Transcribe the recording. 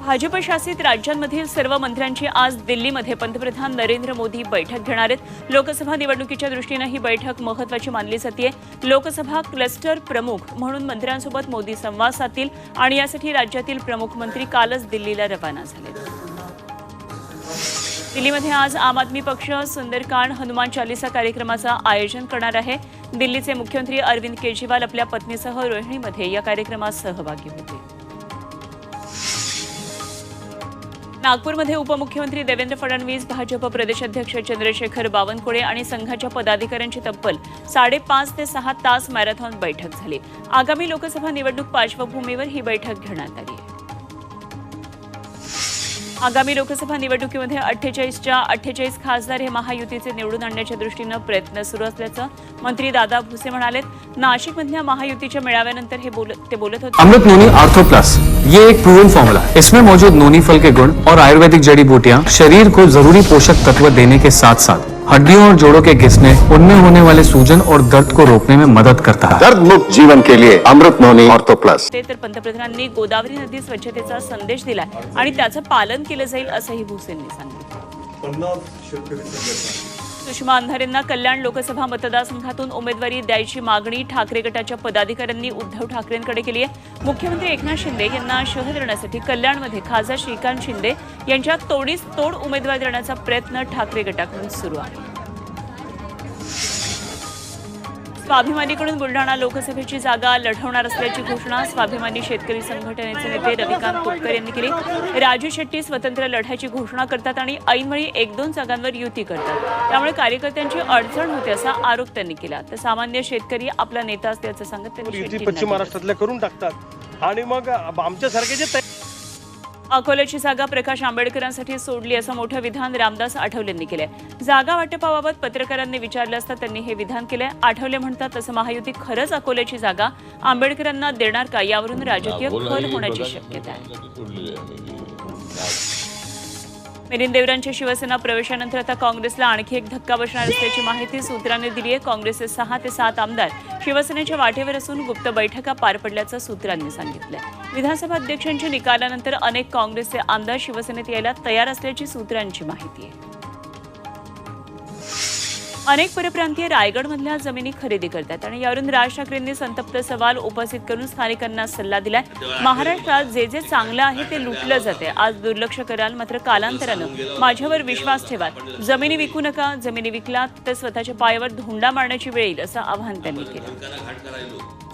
भाजपशासित राज्यांमधील सर्व मंत्र्यांची आज दिल्लीमध्ये पंतप्रधान नरेंद्र मोदी बैठक घेणार आहेत. लोकसभा निवडणुकीच्या दृष्टीनं ही बैठक महत्वाची मानली जाते लोकसभा क्लस्टर प्रमुख म्हणून मंत्र्यांसोबत मोदी संवाद साधतील आणि यासाठी राज्यातील प्रमुख मंत्री कालच दिल्लीला रवाना झाले दिल्लीमध्ये आज आम आदमी पक्ष सुंदरकांड हनुमान चालिसा कार्यक्रमाचं आयोजन करणार आहे. दिल्लीचे मुख्यमंत्री अरविंद केजरीवाल आपल्या पत्नीसह रोहिणीमध्ये या कार्यक्रमात सहभागी होते नागपूरमध्ये उपमुख्यमंत्री देवेंद्र फडणवीस भाजप प्रदेशाध्यक्ष चंद्रशेखर बावनकुळे आणि संघाच्या पदाधिकाऱ्यांची तब्बल साडेपाच ते सहा तास मॅरेथॉन बैठक झाली. आगामी लोकसभा निवडणूक पार्श्वभूमीवर ही बैठक घेण्यात आली आहे. आगामी लोकसभा निवडणुकीमध्ये अठ्ठेचाळीसच्या अठ्ठेचाळीस खासदार हे महायुतीचे निवडून आणण्याच्या दृष्टीनं प्रयत्न सुरू असल्याचं मंत्री दादा भुसे नाशिक नाशिकमधल्या महायुतीच्या मेळाव्यानंतर हे बोलत ते बोलत होते. अमृत नोनी आर्थो प्लस ये एक प्रूवन फॉर्मूला है इसमें मौजूद नोनी फल के गुण और आयुर्वेदिक जड़ी बूटियां शरीर को जरूरी पोषक तत्व देने के साथ साथ हड्डियों और जोड़ों के घिसने उनमें होने वाले सूजन और दर्द को रोकने में मदद करता है। दर्द मुक्त जीवन के लिए अमृत नोनी ऑर्थो प्लस। ते तर पंतप्रधानांनी गोदावरी नदी स्वच्छतेचा संदेश दिलाय आणि त्याचं पालन केलं जाईल असंही भुसेंनी सांगितलं. सुषमा अंधारेंना कल्याण लोकसभा मतदारसंघातून उमेदवारी द्यायची मागणी ठाकरे गटाच्या पदाधिकाऱ्यांनी उद्धव ठाकरेंकडे केली आहे. मुख्यमंत्री एकनाथ शिंदे यांना शह देण्यासाठी कल्याणमध्ये खासदार श्रीकांत शिंदे यांच्या तोडीस तोड उमेदवारी देण्याचा प्रयत्न ठाकरे गटाकडून सुरू आहे. स्वाभिमानीकडून बुलढाणा लोकसभेची जागा लढवणार असल्याची घोषणा स्वाभिमानी शेतकरी संघटनेचे नेते रविकांत तुपकर यांनी केली. राजू शेट्टी स्वतंत्र लढ्याची घोषणा करतात आणि ऐनवेळी एक दोन जागांवर युती करतात. त्यामुळे कार्यकर्त्यांची अडचण होते असा आरोप त्यांनी केला. तर सामान्य शेतकरी आपला नेता असल्याचं सांगत त्यांनी पश्चिम. महाराष्ट्रातल्या करून टाकतात. आणि मग आमच्यासारखे जे अकोल्याची जागा प्रकाश आंबेडकरांसाठी सोडली असं मोठं विधान रामदास आठवलेंनी केलंय. जागा वाटपाबाबत पत्रकारांनी विचारलं असता त्यांनी हे विधान केलंय. आठवले म्हणतात तसं महायुती खरंच अकोल्याची जागा आंबेडकरांना देणार का? यावरून राजकीय खल होण्याची शक्यता आहे. मिलिंद देवरांच्या शिवसेना प्रवेशानंतर आता काँग्रेसला आणखी एक धक्का बसणार असल्याची माहिती सूत्रांनी दिली आहे काँग्रेसचे सहा ते सात आमदार शिवसेनेच्या वाटेवर असून गुप्त बैठका पार पडल्याचं सूत्रांनी सांगितलंय. विधानसभा अध्यक्षांच्या निकालानंतर अनेक काँग्रेसचे आमदार शिवसेनेत यायला तयार असल्याची सूत्रांची माहिती आहे. अनेक परप्रांतीय रायगडमधल्या जमिनी खरेदी करतात आणि यावरून राज ठाकरेंनी संतप्त सवाल उपस्थित करून स्थानिकांना सल्ला दिलाय. महाराष्ट्रात जे जे चांगलं आहे ते लुटलं जाते आज दुर्लक्ष कराल मात्र कालांतरानं माझ्यावर विश्वास ठेवा जमिनी विकू नका जमिनी विकलात तर स्वतःच्या पायावर धोंडा मारण्याची वेळ येईल असं आवाहन त्यांनी केलं.